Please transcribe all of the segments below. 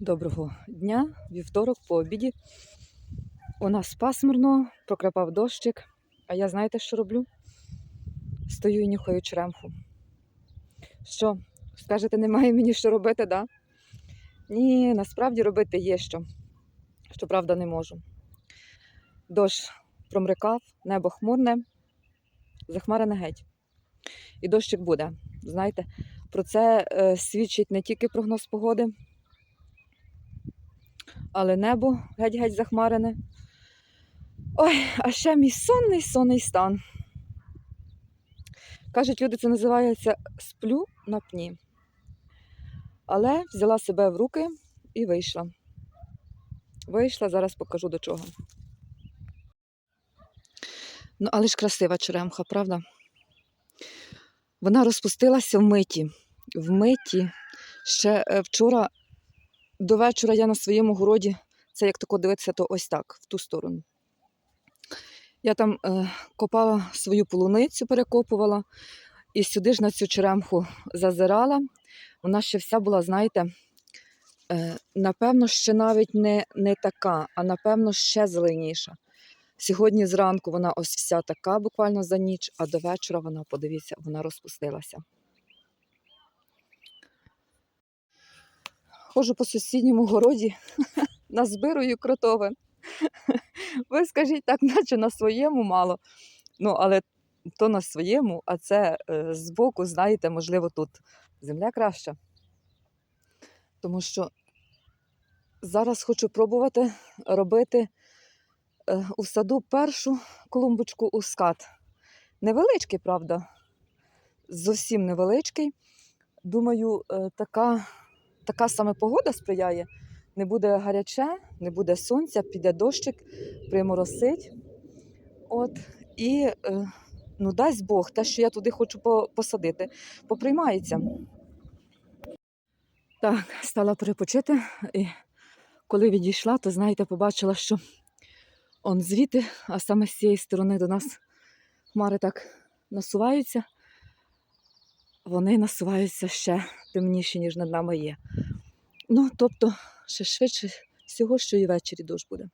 Доброго дня, вівторок по обіді. У нас пасмурно, прокрапав дощик. А я знаєте, що роблю? Стою і нюхаю черемху. Що, скажете, немає мені що робити, да? Ні, насправді робити є що. Щоправда, не можу. Дощ промрикав, небо хмурне, захмарене геть. І дощик буде. Знаєте, про це е, свідчить не тільки прогноз погоди, але небо геть-геть захмарене. Ой, а ще мій сонний сонний стан. Кажуть, люди це називається сплю на пні. Але взяла себе в руки і вийшла. Вийшла, зараз покажу до чого. Ну, але ж красива черемха, правда? Вона розпустилася в миті. В миті. Ще е, вчора до вечора я на своєму городі, це як тако дивитися, то ось так, в ту сторону. Я там е, копала свою полуницю, перекопувала, і сюди ж на цю черемху зазирала. Вона ще вся була, знаєте, е, напевно, ще навіть не, не така, а напевно, ще зеленіша. Сьогодні зранку вона ось вся така, буквально за ніч, а до вечора вона, подивіться, вона розпустилася. Ходжу по сусідньому городі, назбирую кротовин. Ви скажіть так, наче на своєму мало. Ну, але то на своєму, а це е, збоку, знаєте, можливо, тут земля краща. Тому що зараз хочу пробувати робити е, у саду першу клумбочку у скат. Невеличкий, правда, зовсім невеличкий. Думаю, е, така, така саме погода сприяє. Не буде гаряче, не буде сонця, піде дощик, приморосить. От, і е, ну, дасть Бог, те, що я туди хочу посадити, поприймається. Так, стала перепочити. І коли відійшла, то знаєте, побачила, що он звідти, а саме з цієї сторони до нас хмари так насуваються. Вони насуваються ще темніші, ніж над нами є. Ну, тобто, ще швидше всього, що і ввечері дощ буде.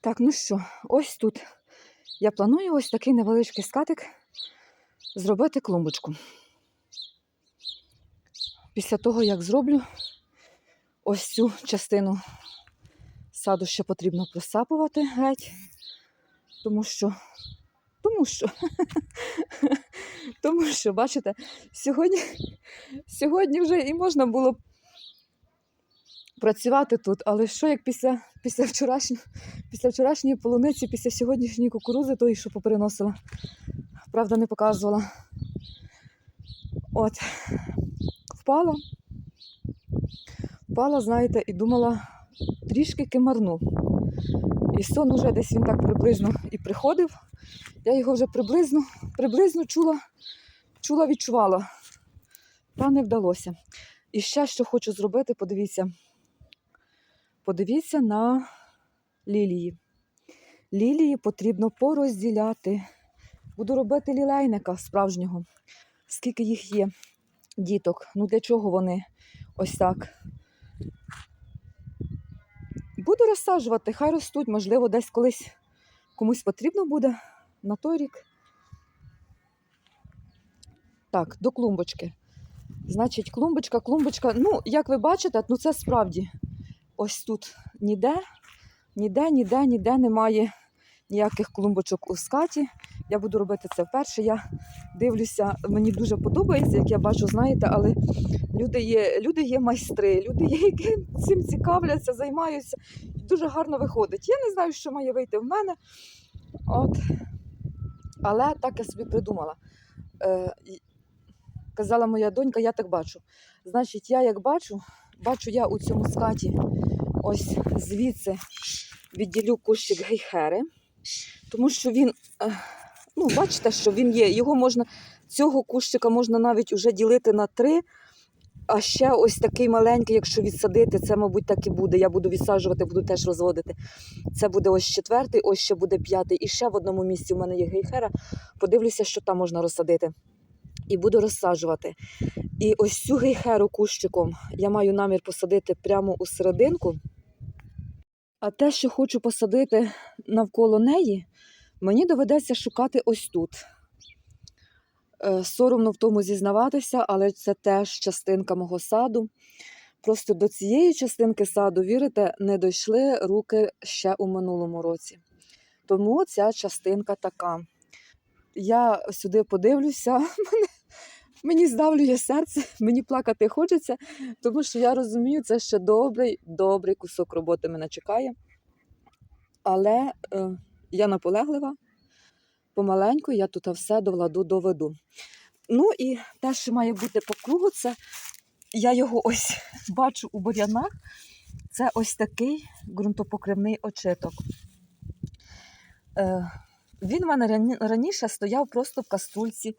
Так, ну що, ось тут я планую ось такий невеличкий скатик зробити клумбочку. Після того, як зроблю ось цю частину саду ще потрібно просапувати геть, тому що, тому що, тому що, бачите, сьогодні, сьогодні вже і можна було працювати тут, але що як після, після, вчорашньої, після вчорашньої полуниці, після сьогоднішньої кукурузи, тої, що попереносила, правда, не показувала. От, впала, впала, знаєте, і думала, трішки кимарну. І сон уже десь він так приблизно і приходив. Я його вже приблизно, приблизно чула, чула, відчувала. Та не вдалося. І ще що хочу зробити, подивіться. Подивіться на лілії. Лілії потрібно порозділяти. Буду робити лілейника справжнього. Скільки їх є, діток. Ну для чого вони ось так? Розсаджувати, хай ростуть, можливо, десь колись комусь потрібно буде на той рік. Так, до клумбочки. Значить, клумбочка, клумбочка. Ну, як ви бачите, ну це справді ось тут ніде, ніде, ніде, ніде немає ніяких клумбочок у скаті. Я буду робити це вперше. Я дивлюся, мені дуже подобається, як я бачу, знаєте, але люди є, люди є майстри, люди є, які цим цікавляться, займаються. Дуже гарно виходить. Я не знаю, що має вийти в мене. От. Але так я собі придумала. Е, казала моя донька, я так бачу. Значить, я як бачу, бачу я у цьому скаті ось звідси відділю кущик гейхери, тому що він, е, ну, бачите, що він є. Його можна, цього кущика можна навіть уже ділити на три. А ще ось такий маленький, якщо відсадити, це, мабуть, так і буде. Я буду відсаджувати, буду теж розводити. Це буде ось четвертий, ось ще буде п'ятий. І ще в одному місці у мене є гейхера. Подивлюся, що там можна розсадити. і буду розсаджувати. І ось цю гейхеру кущиком я маю намір посадити прямо у серединку. А те, що хочу посадити навколо неї, мені доведеться шукати ось тут. Е, Соромно в тому зізнаватися, але це теж частинка мого саду. Просто до цієї частинки саду, вірите, не дійшли руки ще у минулому році. Тому ця частинка така. Я сюди подивлюся, мене, мені здавлює серце, мені плакати хочеться, тому що я розумію, це ще добрий, добрий кусок роботи мене чекає. Але е, я наполеглива, помаленьку я тут все до владу доведу. Ну і те, що має бути по кругу, це я його ось бачу у бур'янах. Це ось такий ґрунтопокривний очиток. Е, він в мене раніше стояв просто в каструльці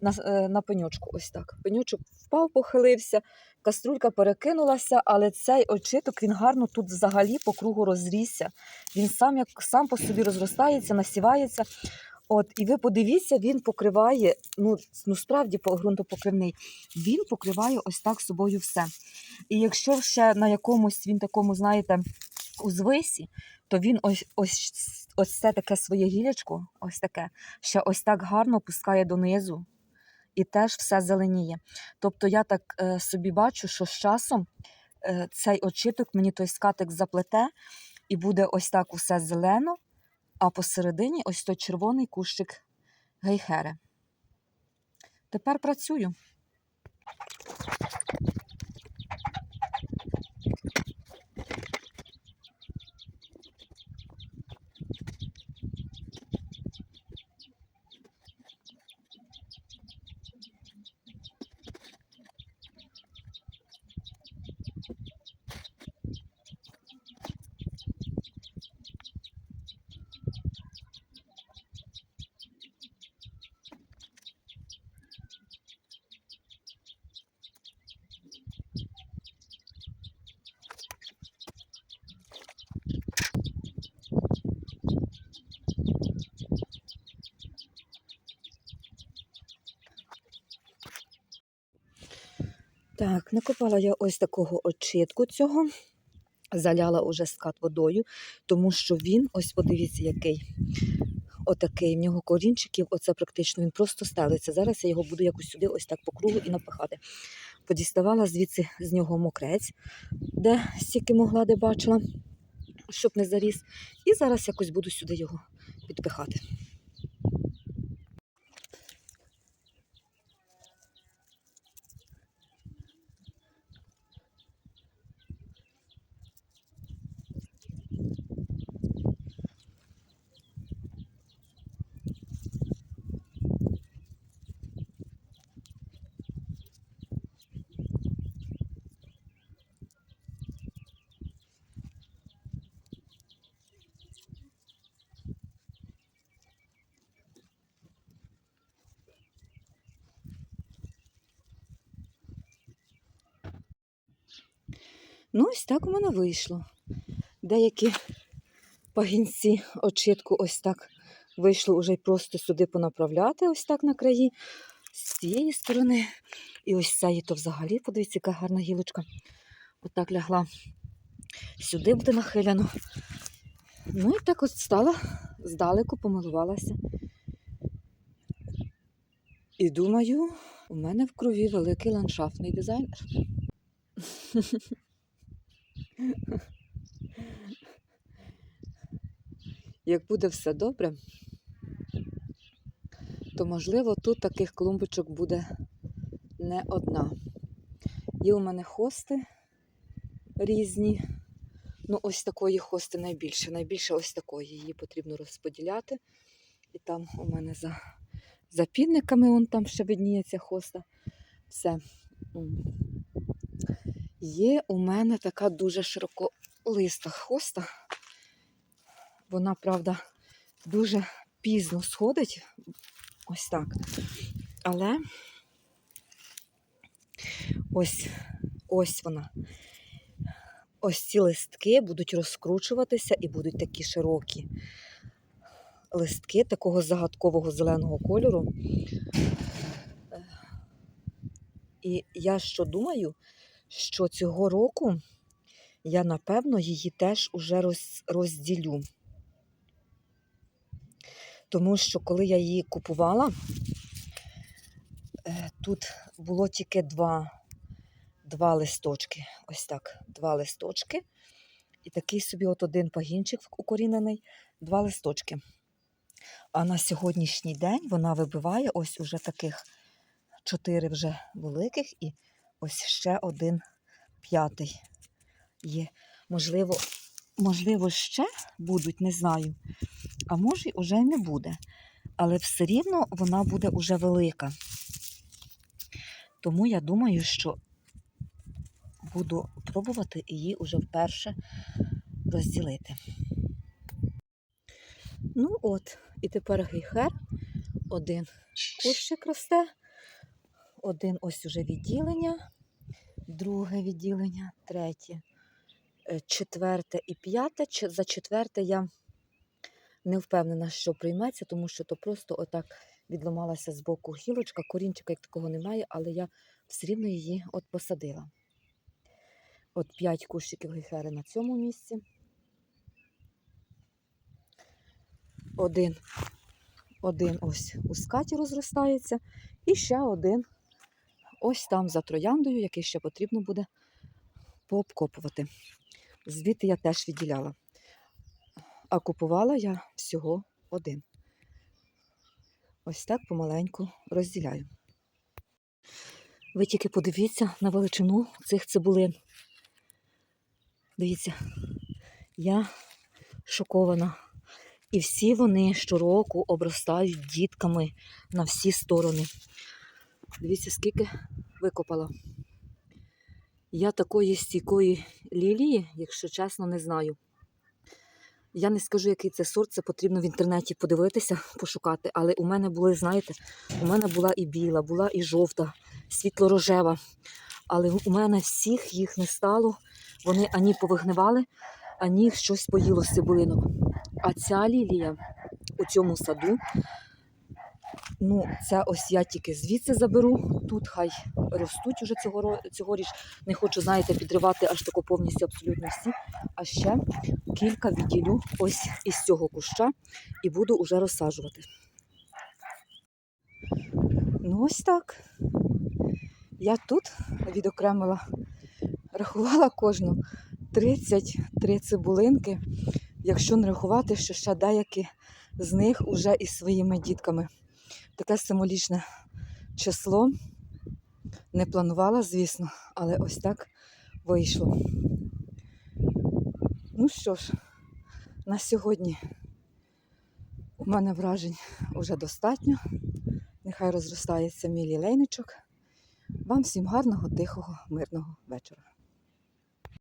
на, е, на пеньочку. Ось так. Пеньочок впав, похилився, каструлька перекинулася, але цей очиток він гарно тут взагалі по кругу розрісся. Він сам як сам по собі розростається, насівається. От, і ви подивіться, він покриває, ну, ну справді по- ґрунтопокривний, він покриває ось так собою все. І якщо ще на якомусь він такому, знаєте, узвисі, то він ось, ось, ось це таке своє гілячко, ось таке, ще ось так гарно пускає донизу і теж все зеленіє. Тобто я так е, собі бачу, що з часом е, цей очиток мені той скатик заплете, і буде ось так усе зелено, а посередині ось той червоний кущик гейхери. Тепер працюю. Так, накопала я ось такого очитку цього. Заляла уже скат водою, тому що він, ось подивіться, який. Отакий. В нього корінчиків, оце практично він просто стелиться. Зараз я його буду якось сюди, ось так по кругу і напихати. Подіставала звідси з нього мокрець, де стільки могла, де бачила, щоб не заріс. І зараз якось буду сюди його підпихати. Ну, ось так у мене вийшло. Деякі пагінці очитку ось так вийшло вже й просто сюди понаправляти, ось так на краї, з цієї сторони. І ось з цієї то взагалі, подивіться, яка гарна гілочка. Отак лягла. Сюди буде нахилено. Ну і так от стала, здалеку помилувалася. І думаю, у мене в крові великий ландшафтний дизайнер. Як буде все добре, то можливо тут таких клумбочок буде не одна. Є у мене хости різні. Ну, ось такої хости найбільше. Найбільше ось такої. Її потрібно розподіляти. І там у мене за, за пінниками вон там ще видніється хоста. Все. Є у мене така дуже широколиста хоста. Вона, правда, дуже пізно сходить. Ось так. Але ось, ось вона. Ось ці листки будуть розкручуватися і будуть такі широкі. Листки такого загадкового зеленого кольору. Е, І я що думаю, що цього року я напевно її теж уже роз, розділю. Тому що коли я її купувала, е, тут було тільки два, два листочки. Ось так, два листочки. І такий собі от один пагінчик укорінений, два листочки. А на сьогоднішній день вона вибиває ось уже таких чотири вже великих і ось ще один п'ятий є. Можливо, можливо, ще будуть, не знаю. А може, вже й не буде. Але все рівно вона буде уже велика. Тому я думаю, що буду пробувати її уже вперше розділити. Ну от, і тепер гейхер. Один кущик росте, один ось уже відділення, друге відділення, третє, е, четверте і п'яте. За четверте я не впевнена, що прийметься, тому що то просто отак відламалася з боку гілочка, корінчика як такого немає, але я все рівно її от посадила. От п'ять кущиків гейхери на цьому місці. Один, один ось у скаті розростається, і ще один ось там за трояндою, який ще потрібно буде пообкопувати. Звідти я теж відділяла. А купувала я всього один. Ось так помаленьку розділяю. Ви тільки подивіться на величину цих цибулин. Дивіться, я шокована. І всі вони щороку обростають дітками на всі сторони. Дивіться, скільки викопала. Я такої стійкої лілії, якщо чесно, не знаю. Я не скажу, який це сорт, це потрібно в інтернеті подивитися, пошукати. Але у мене були, знаєте, у мене була і біла, була і жовта, світло-рожева. Але у мене всіх їх не стало. Вони ані повигнивали, ані щось поїло з цибулинок. А ця лілія у цьому саду, ну, це ось я тільки звідси заберу. Тут хай ростуть уже цього, цьогоріч. Не хочу, знаєте, підривати аж тако повністю абсолютно всі. А ще кілька відділю ось із цього куща і буду уже розсаджувати. Ну, ось так. Я тут відокремила, рахувала кожну 33 цибулинки, якщо не рахувати, що ще деякі з них уже із своїми дітками. Таке символічне число. Не планувала, звісно, але ось так вийшло. Ну що ж, на сьогодні у мене вражень вже достатньо. Нехай розростається мій лілейничок. Вам всім гарного, тихого, мирного вечора.